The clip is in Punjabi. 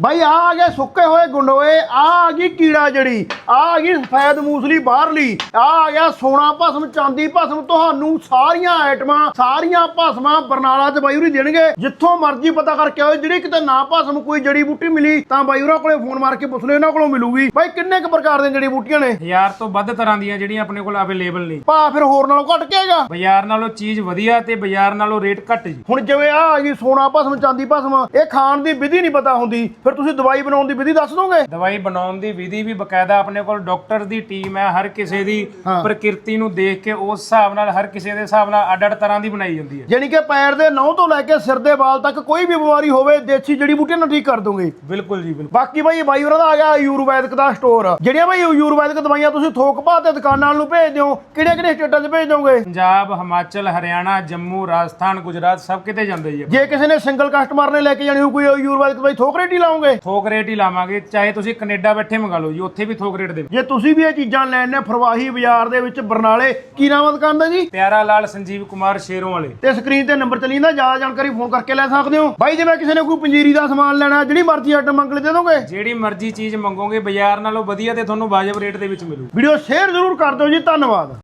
ਬਾਈ ਆ ਆ ਗਏ ਸੁੱਕੇ ਹੋਏ ਗੁੰਡੋਏ ਆ ਆ ਗਈ ਕੀੜਾ ਜੜੀ ਆ ਆ ਗਈ ਸਫੈਦ ਮੂਸਲੀ ਬਾਹਰਲੀ ਆ ਆ ਗਿਆ ਸੋਨਾ ਭਸਮ ਚਾਂਦੀ ਭਸਮ ਤੁਹਾਨੂੰ ਸਾਰੀਆਂ ਆਈਟਮਾਂ ਸਾਰੀਆਂ ਭਸਮਾਂ ਬਰਨਾਲਾ ਚ ਬਾਈ ਉਰੀ ਦੇਣਗੇ। ਜਿੱਥੋਂ ਮਰਜ਼ੀ ਪਤਾ ਕਰਕੇ ਆਓ ਜਿਹੜੀ ਕਿਤੇ ਨਾ ਭਸਮ ਕੋਈ ਜੜੀ ਬੂਟੀ ਮਿਲੀ ਤਾਂ ਬਾਈ ਉਹਨਾਂ ਕੋਲੇ ਫੋਨ ਮਾਰ ਕੇ ਪੁੱਛ ਲਿਓ ਇਹਨਾਂ ਕੋਲੋਂ ਮਿਲੂਗੀ। ਬਾਈ ਕਿੰਨੇ ਕੁ ਪ੍ਰਕਾਰ ਦੀਆਂ ਜੜੀ ਬੂਟੀਆਂ ਨੇ? ਹਜ਼ਾਰ ਤੋਂ ਵੱਧ ਤਰ੍ਹਾਂ ਦੀਆਂ ਜਿਹੜੀਆਂ ਆਪਣੇ ਕੋਲ ਅਵੇਲੇਬਲ ਨੇ। ਭਾ ਫਿਰ ਹੋਰ ਨਾਲੋਂ ਘਟ ਕੇ ਹੈਗਾ? ਬਾਜ਼ਾਰ ਨਾਲੋਂ ਚੀਜ਼ ਵਧੀਆ ਤੇ ਬਾਜ਼ਾਰ ਨਾਲੋਂ ਰੇਟ ਘੱਟ ਜੀ। ਹੁਣ ਜਿਵੇਂ ਆ ਆ ਗਈ ਸੋਨਾ ਭਸਮ ਚਾਂਦੀ ਭਸਮ ਇਹ ਖਾਣ ਦੀ ਵਿਧੀ ਨਹੀਂ ਪਤਾ ਹੁੰਦੀ। ਫਿਰ ਤੁਸੀਂ ਦਵਾਈ ਬਣਾਉਣ ਦੀ ਵਿਧੀ ਦੱਸ ਦੋਗੇ? ਦਵਾਈ ਬਣਾਉਣ ਦੀ ਵਿਧੀ ਵੀ ਬਕਾਇਦਾ ਆਪਣੇ ਕੋਲ ਡਾਕਟਰ ਦੀ ਟੀਮ ਹੈ ਹਰ ਕਿਸੇ ਦੀ ਪ੍ਰਕਿਰਤੀ ਨੂੰ ਦੇਖ ਕੇ ਉਸ ਹਿਸਾਬ ਨਾਲ ਹਰ ਕਿਸੇ ਦੇ ਹਿਸਾਬ ਨਾਲ ਅੱਡ-ਅੱਡ ਤਰ੍ਹਾਂ ਦੀ ਬਣਾਈ ਜਾਂਦੀ ਹੈ। ਯਾਨੀ ਕਿ ਪੈਰ ਦੇ ਨਹੁੰ ਤੋਂ ਲੈ ਕੇ ਸਿਰ ਦੇ ਵਾਲ ਤੱਕ ਕੋਈ ਵੀ ਬਿਮਾਰੀ ਹੋਵੇ ਦੇਸੀ ਜੜੀ ਬੂਟੀਆਂ ਨਾਲ ਠੀਕ ਕਰ ਦੋਗੇ। ਬਿਲਕੁਲ ਜੀ ਬਿਲਕੁਲ। ਬਾਕੀ ਬਾਈ ਬਾਈ ਹੋਰਾਂ ਦਾ ਆ ਗਿਆ ਆਯੁਰਵੈਦਿਕ ਦਾ ਸਟੋਰ ਜਿਹੜੀਆਂ ਬਾਈ ਆਯੁਰਵੈਦਿਕ ਦਵਾਈਆਂ ਤੁਸੀਂ ਥੋਕ ਭਾਅ ਤੇ ਦੁਕਾਨਾਂ ਨੂੰ ਭੇਜ ਦਿਓ ਕਿਹੜੇ ਕਿਹੜੇ ਸਟੇਟਾਂ 'ਚ ਭੇਜ ਦੋਗੇ? ਪੰਜਾਬ ਹਿਮਾਚਲ ਹਰਿਆਣਾ ਜੰਮੂ ਰਾਜਸਥਾਨ ਗੁਜਰਾਤ ਸਭ ਕਿਤੇ ਜਾਂਦੇ ਜੀ। ਜੇ ਕਿਸੇ ਨੇ ਸਿੰਗਲ ਕਸਟਮਰ ਨੇ ਲੈ ਕੇ ਜਾਣੀ ਹੋਈ ਕੋਈ ਆਯੁਰਵੈਦਿਕ ਦਵਾਈ ਥੋਕ ਰੇਟ ਹੀ ਲਾਓਗੇ? ਥੋਕ ਰੇਟ ਹੀ ਲਾਵਾਂਗੇ ਚਾਹੇ ਤੁਸੀਂ ਕੈਨੇਡਾ ਬੈਠੇ ਮੰਗਾ ਲਓ ਜੀ ਉੱਥੇ ਵੀ ਥੋਕ ਰੇਟ ਦੇ ਜੇ ਤੁਸੀਂ ਵੀ ਇਹ ਚੀਜ਼ਾਂ ਲੈਣ ਨੇ ਫਰਵਾਹੀ ਬਾਜ਼ਾਰ ਦੇ ਵਿੱਚ ਬਰਨਾਲੇ ਕੀ ਨਾਮ ਆ ਦੁਕਾਨ ਦਾ ਜੀ? ਪਿਆਰਾ ਲਾਲ ਸੰਜੀਵ ਕੁਮਾਰ ਸ਼ੇਰੋਂ ਵਾਲੇ। ਤੇ ਸਕਰੀਨ ਤੇ ਨੰਬਰ ਚੱਲੀ ਜਾਂਦਾ ਜ਼ਿਆਦਾ ਜਾਣਕਾਰੀ ਫੋਨ ਕਰਕੇ ਲੈ ਸਕਦੇ ਹੋ। ਬਾਈ ਜਿਵੇਂ ਕਿਸੇ ਨੇ ਕੋਈ ਪੰਜੀਰੀ ਦਾ ਸਮਾਨ ਲੈਣਾ ਜਿਹੜੀ ਮਰਜ਼ੀ ਆਈਟਮ ਮੰਗ ਲਈ ਦੇ ਦੋਗੇ? ਜਿਹੜੀ ਮਰਜ਼ੀ ਚੀਜ਼ ਮੰਗੋਗੇ ਬਾਜ਼ਾਰ ਨਾਲੋਂ ਵਧੀਆ ਤੇ ਤੁਹਾਨੂੰ ਵਾਜਬ ਰੇਟ ਦੇ ਵਿੱਚ ਮਿਲੂ। ਵੀਡੀਓ ਸ਼ੇਅਰ ਜ਼ਰੂਰ ਕਰ ਦਿਓ ਜੀ ਧੰਨਵਾਦ।